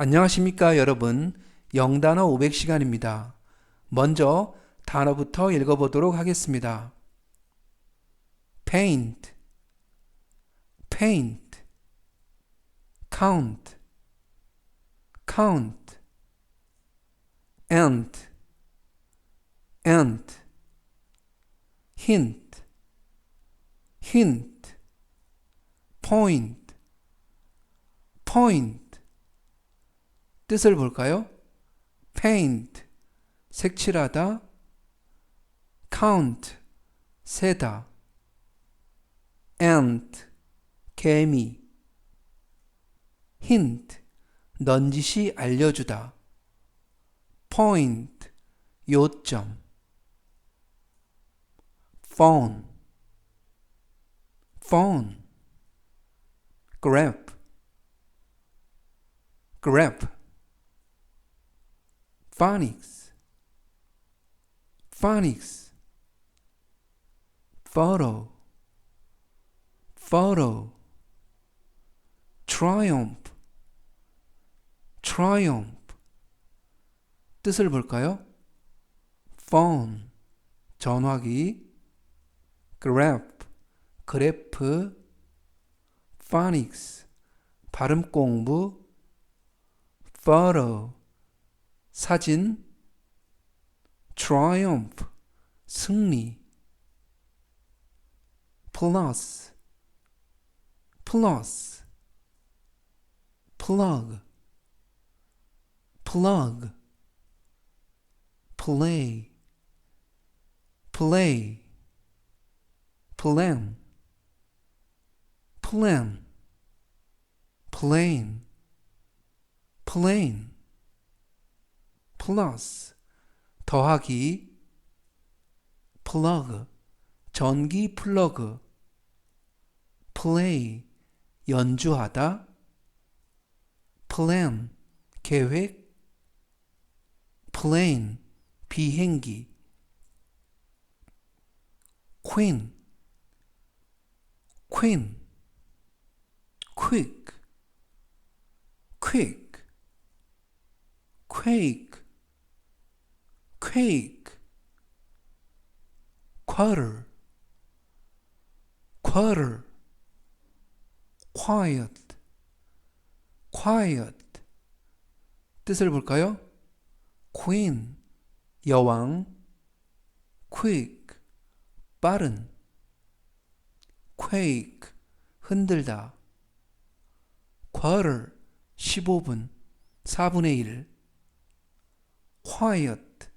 안녕하십니까 여러분. 영단어 500시간입니다. 먼저 단어부터 읽어보도록 하겠습니다. paint, paint, count, count, ant, ant, hint, hint, point, point, 뜻을 볼까요? paint, 색칠하다, count, 세다, ant, 개미, hint, 넌지시 알려주다, point, 요점, phone, phone, grab, grab, phonics, phonics, photo, photo, triumph, triumph. 뜻을 볼까요? phone, 전화기, graph, 그래프, phonics, 발음 공부, photo, 사진, triumph, 승리, plus, plus, plug, plug, play, play, plan, plan, plane, plane, plus, 더하기, plug, 전기 플러그, play, 연주하다, plan, 계획, plane, 비행기, queen, queen, quick, quick, quake, quake, quarter, quarter, quiet, quiet. 뜻을 볼까요? queen, 여왕, quick, 빠른, quake, 흔들다, quarter, 15분, 4분의 1, quiet,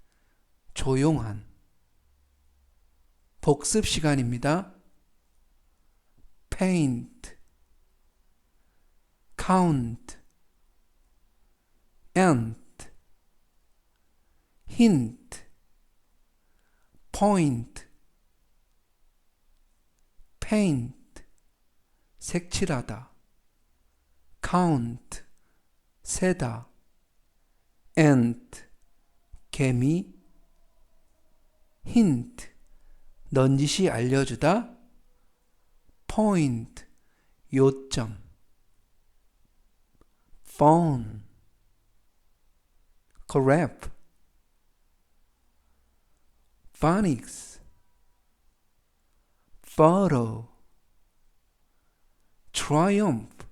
조용한. 복습 시간입니다. paint, count, ant, hint, point, paint, 색칠하다, count, 세다, ant, 개미, hint, 넌지시 알려주다, point, 요점, phone, grab, phonics, photo, triumph,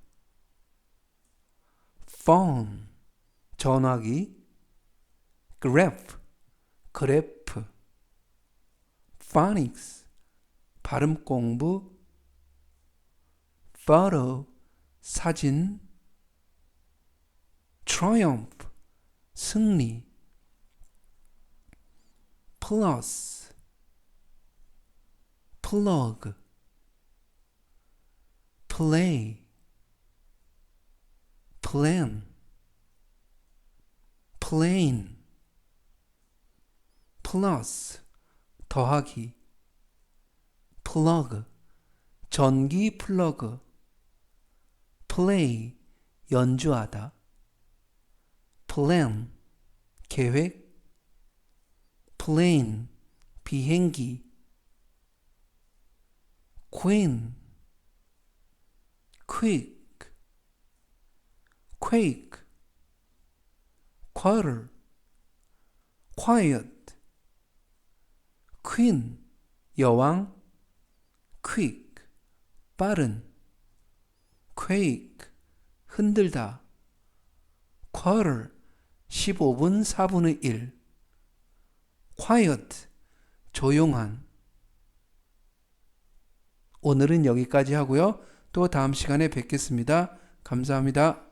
phone, 전화기, graph, 그래프, phonics, 발음 공부, photo, 사진, triumph, 승리, plus, plug, play, plan, plane, plus, 더하기, plug, 전기 플러그, play, 연주하다, plan, 계획, plane, 비행기, quick, quake, quarter, quiet, queen, 여왕, quick, 빠른, quake, 흔들다, quarter, 15분 4분의 1, quiet, 조용한. 오늘은 여기까지 하고요. 또 다음 시간에 뵙겠습니다. 감사합니다.